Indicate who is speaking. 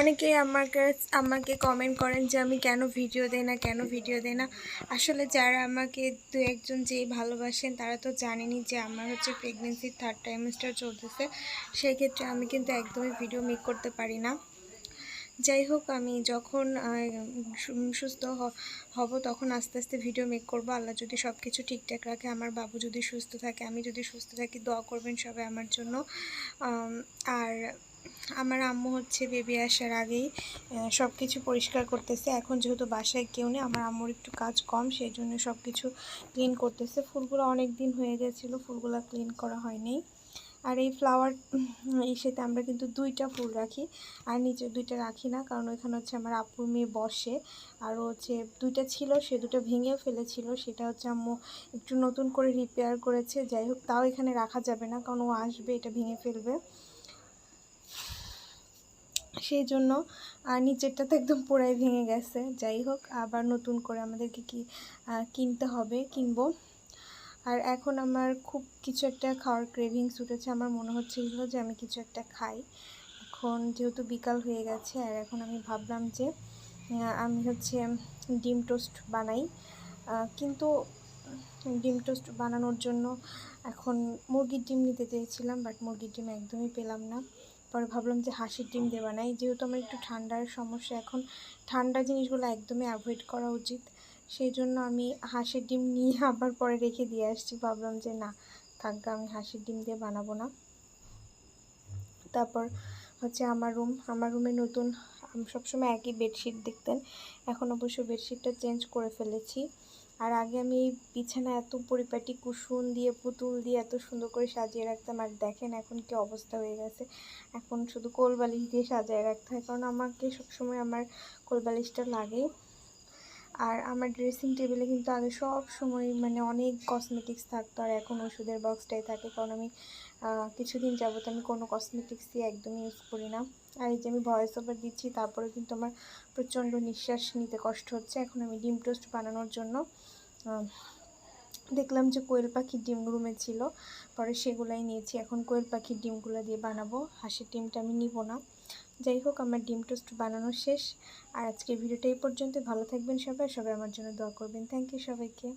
Speaker 1: অনেকেই আমাকে আমাকে কমেন্ট করেন যে আমি কেন ভিডিও দেই না, কেন ভিডিও দেই না। আসলে যারা আমাকে দু একজন যেই ভালোবাসেন, তারা তো জানেনই যে আমার হচ্ছে প্রেগনেন্সির থার্ড টাইমেস্টার চলতেছে। সেই ক্ষেত্রে আমি কিন্তু একদমই ভিডিও মেক করতে পারি না। যাই হোক, আমি যখন সুস্থ হব তখন আস্তে আস্তে ভিডিও মেক করব। আল্লাহ যদি সব কিছু ঠিকঠাক রাখে, আমার বাবু যদি সুস্থ থাকে, আমি যদি সুস্থ থাকি, দোয়া করবেন সবাই আমার জন্য। আর আমার আম্মু হচ্ছে বেবি আসার আগেই সব কিছু পরিষ্কার করতেছে। এখন যেহেতু বাসায় কেউ নেই, আমার আম্মুর একটু কাজ কম সেই জন্য সব কিছু ক্লিন করতেছে। ফুলগুলো অনেক দিন হয়ে গেছিল, ফুলগুলো ক্লিন করা হয়নি। আর এই ফ্লাওয়ার ইসেতে আমরা কিন্তু দুইটা ফুল রাখি, আর নিচে দুইটা রাখি না, কারণ ওইখানে হচ্ছে আমার আপুর মেয়ে বসে। আর হচ্ছে দুইটা ছিল, সে দুটো ভেঙেও ফেলেছিল, সেটা হচ্ছে আম্মু একটু নতুন করে রিপেয়ার করেছে। যাই হোক, তাও এখানে রাখা যাবে না, কারণ ও আসবে, এটা ভেঙে ফেলবে। সেই জন্য, আর নিচেরটা তো একদম পুরাই ভেঙে গেছে। যাই হোক, আবার নতুন করে আমাদেরকে কি কিনতে হবে, কিনবো। আর এখন আমার খুব কিছু একটা খাওয়ার ক্রেভিংস উঠেছে। আমার মনে হচ্ছিল যে আমি কিছু একটা খাই। এখন যেহেতু বিকাল হয়ে গেছে, আর এখন আমি ভাবলাম যে আমি হচ্ছে ডিম টোস্ট বানাই। কিন্তু ডিম টোস্ট বানানোর জন্য এখন মুরগির ডিম নিতে চেয়েছিলাম, বাট মুরগির ডিম একদমই পেলাম না। পরে ভাবলাম যে হাঁসের ডিম দিয়ে বানাই যেহেতু আমার একটু ঠান্ডার সমস্যা, এখন ঠান্ডা জিনিসগুলো একদমই অ্যাভয়েড করা উচিত। সেই জন্য আমি হাঁসের ডিম নিয়ে আবার পরে রেখে দিয়ে আসছি। ভাবলাম যে না থাকবে আমি হাঁসের ডিম দিয়ে বানাবো না। তারপর হচ্ছে আমার রুম। আমার রুমে নতুন সবসময় একই বেডশিট দেখতেন। এখন অবশ্য বেডশিটটা চেঞ্জ করে ফেলেছি। আর আগে আমি এই বিছানা এত পরিপাটি কুসুন দিয়ে, পুতুল দিয়ে এত সুন্দর করে সাজিয়ে রাখতাম, আর দেখেন এখন কি অবস্থা হয়ে গেছে। এখন শুধু কোলবালিশ দিয়ে সাজিয়ে রাখতে হয়, কারণ আমাকে সবসময় আমার কোলবালিশটা লাগে। আর আমার ড্রেসিং টেবিলে কিন্তু আগে সব সময় মানে অনেক কসমেটিক্স থাকতো আর এখন ওষুধের বক্সটাই থাকে। কারণ আমি কিছুদিন যাবত আমি কোনো কসমেটিক্সই একদমই ইউজ করি না। আর এই যে আমি ভয়েস ওভার দিচ্ছি তারপরে কিন্তু আমার প্রচণ্ড নিঃশ্বাস নিতে কষ্ট হচ্ছে। এখন আমি ডিম টোস্ট বানানোর জন্য দেখলাম যে কোয়েল পাখির ডিম রুমে ছিল। পরে সেগুলাই নিয়েছি। এখন কোয়েল পাখির ডিমগুলো দিয়ে বানাবো। হাঁসের ডিমটা আমি নিব না। যাই হোক, আমার ডিম টোস্ট বানানো শেষ। আর আজকের ভিডিওটা এই পর্যন্ত ভালো থাকবেন সবাই। সবাই আমার জন্য দোয়া করবেন। থ্যাংক ইউ সবাইকে।